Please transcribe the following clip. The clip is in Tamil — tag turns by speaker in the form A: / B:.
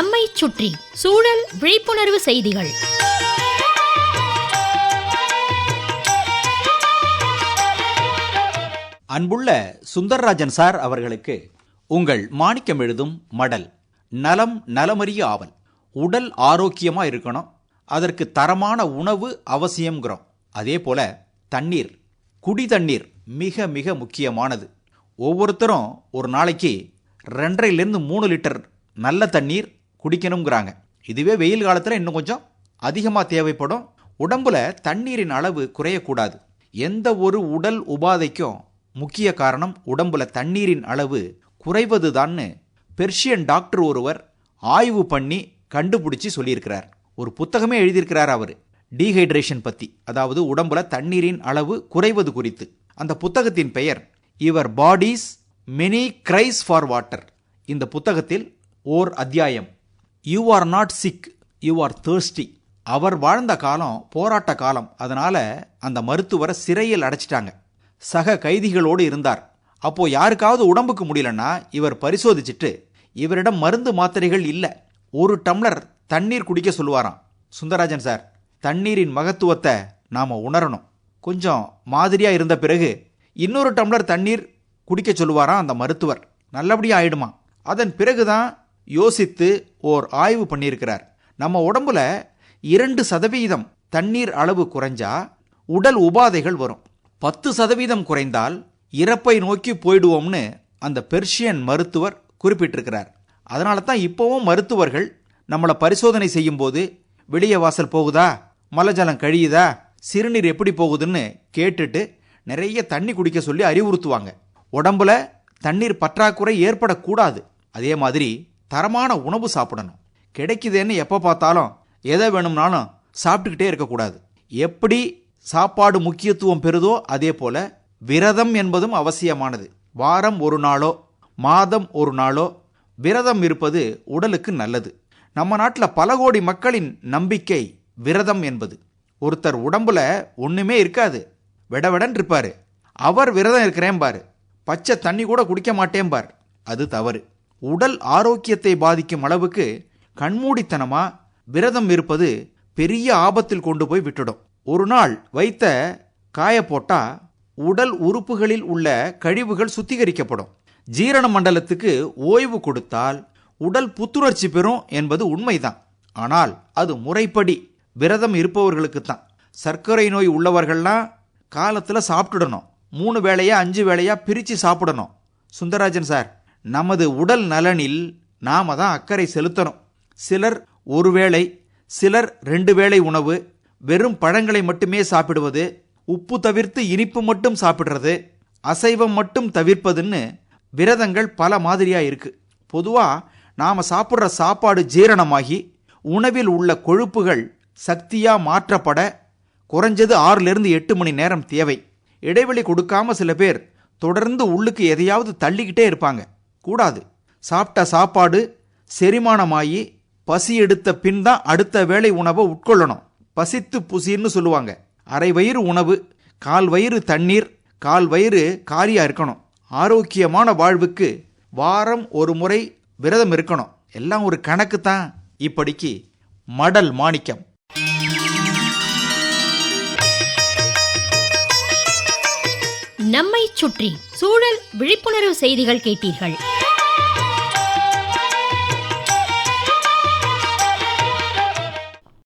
A: நம்மை சுற்றி சூழல் விழிப்புணர்வு செய்திகள்.
B: அன்புள்ள சுந்தர்ராஜன் சார் அவர்களுக்கு உங்கள் மாணிக்கம் எழுதும் மடல் நலம் நலமறிய ஆவல் உடல் ஆரோக்கியமாக இருக்கணும் அதற்கு தரமான உணவு அவசியம்ங்கிறோம். அதே போல தண்ணீர் குடி தண்ணீர் மிக மிக முக்கியமானது. ஒவ்வொருத்தரும் ஒரு நாளைக்கு ரெண்டரைலேருந்து மூணு லிட்டர் நல்ல தண்ணீர் குடிக்கணுங்கிறாங்க இதுவே வெயில் காலத்தில் இன்னும் கொஞ்சம் அதிகமாக தேவைப்படும். உடம்புல தண்ணீரின் அளவு குறையக்கூடாது. எந்த ஒரு உடல் உபாதைக்கும் முக்கிய காரணம் உடம்புல தண்ணீரின் அளவு குறைவதுதான்னு பெர்ஷியன் டாக்டர் ஒருவர் ஆய்வு பண்ணி கண்டுபிடிச்சி சொல்லியிருக்கிறார். ஒரு புத்தகமே எழுதியிருக்கிறார் அவர். டீஹைட்ரேஷன் பற்றி அதாவது உடம்புல தண்ணீரின் அளவு குறைவது குறித்து. அந்த புத்தகத்தின் பெயர் your body's many cries for water இந்த புத்தகத்தில் ஓர் அத்தியாயம். You are not sick you are thirsty அவர் வாழ்ந்த காலம் போராட்ட காலம். அதனால் அந்த மருத்துவரை சிறையில் அடைச்சிட்டாங்க. சக கைதிகளோடு இருந்தார். அப்போ யாருக்காவது உடம்புக்கு முடியலன்னா இவர் பரிசோதிச்சிட்டு இவரிடம் மருந்து மாத்திரைகள் இல்லை. ஒரு டம்ளர் தண்ணீர் குடிக்க சொல்லுவாராம். சுந்தரராஜன் சார் தண்ணீரின் மகத்துவத்தை நாம் உணரணும். கொஞ்சம் மாதிரியாக இருந்த பிறகு இன்னொரு டம்ளர் தண்ணீர் குடிக்க சொல்லுவாராம் அந்த மருத்துவர். நல்லபடியாக ஆயிடுமா? அதன் பிறகுதான் யோசித்து ஓர் ஆய்வு பண்ணியிருக்கிறார். நம்ம உடம்புல இரண்டு சதவீதம் தண்ணீர் அளவு குறைஞ்சா உடல் உபாதைகள் வரும். பத்து சதவீதம் குறைந்தால் இறப்பை நோக்கி போயிடுவோம்னு அந்த பெர்ஷியன் மருத்துவர் குறிப்பிட்டிருக்கிறார். அதனால தான் இப்போவும் மருத்துவர்கள் நம்மளை பரிசோதனை செய்யும்போது வெளியே வாசல் போகுதா? மலஜலம் கழியுதா? சிறுநீர் எப்படி போகுதுன்னு கேட்டுட்டு நிறைய தண்ணி குடிக்க சொல்லி அறிவுறுத்துவாங்க. உடம்புல தண்ணீர் பற்றாக்குறை ஏற்படக்கூடாது. அதே மாதிரி தரமான உணவு சாப்பிடணும். கிடைக்குதுன்னு எப்போ பார்த்தாலும் எதை வேணும்னாலும் சாப்பிட்டுக்கிட்டே இருக்கக்கூடாது. எப்படி சாப்பாடு முக்கியத்துவம் பெறுதோ அதே போல விரதம் என்பதும் அவசியமானது. வாரம் ஒரு நாளோ மாதம் ஒரு நாளோ விரதம் இருப்பது உடலுக்கு நல்லது. நம்ம நாட்டில் பல கோடி மக்களின் நம்பிக்கை விரதம் என்பது. ஒருத்தர் உடம்புல ஒன்றுமே இருக்காது. விடவிடன் இருப்பார். அவர் விரதம் இருக்கிறேன் பாரு பச்சை தண்ணி கூட குடிக்க மாட்டேன் பார் அது தவறு. உடல் ஆரோக்கியத்தை பாதிக்கும் அளவுக்கு கண்மூடித்தனமா விரதம் இருப்பது பெரிய ஆபத்தில் கொண்டு போய் விட்டுடும். ஒரு நாள் வைத்த காய போட்டா உடல் உறுப்புகளில் உள்ள கழிவுகள் சுத்திகரிக்கப்படும். ஜீரண மண்டலத்துக்கு ஓய்வு கொடுத்தால் உடல் புத்துணர்ச்சி பெறும் என்பது உண்மைதான். ஆனால் அது முறைப்படி விரதம் இருப்பவர்களுக்கு தான். சர்க்கரை நோய் உள்ளவர்கள்லாம் காலத்தில் சாப்பிட்டுடணும். மூணு வேளையா அஞ்சு வேளையா பிரித்து சாப்பிடணும். சுந்தரராஜன் சார் நமது உடல் நலனில் நாம தான் அக்கறை செலுத்தணும். சிலர் ஒரு வேளை சிலர் ரெண்டு வேளை உணவு வெறும் பழங்களை மட்டுமே சாப்பிடுவது உப்பு தவிர்த்து இனிப்பு மட்டும் சாப்பிடுறது அசைவம் மட்டும் தவிர்ப்பதுன்னு விரதங்கள் பல மாதிரியா இருக்கு. பொதுவா நாம சாப்பிட்ற சாப்பாடு ஜீரணமாகி உணவில் உள்ள கொழுப்புகள் சக்தியா மாற்றப்பட குறைஞ்சது ஆறிலிருந்து எட்டு மணி நேரம் தேவை. இடைவெளி கொடுக்காம சில பேர் தொடர்ந்து உள்ளுக்கு எதையாவது தள்ளிக்கிட்டே இருப்பாங்க. கூடாது. சாப்பிட்ட சாப்பாடு செரிமானமாகி பசி எடுத்த பின் தான் அடுத்த வேளை உணவை உட்கொள்ளணும். பசித்து புசின்னு சொல்லுவாங்க. அரை வயிறு உணவு கால் வயிறு தண்ணீர் கால் வயிறு காரியாக இருக்கணும். ஆரோக்கியமான வாழ்வுக்கு வாரம் ஒரு முறை விரதம் இருக்கணும். எல்லாம் ஒரு கணக்கு தான் இப்படிக்கு மடல் மாணிக்கம்.
A: நம்மை சுற்றி சூழல் விழிப்புணர்வு செய்திகள் கேட்டீர்கள்.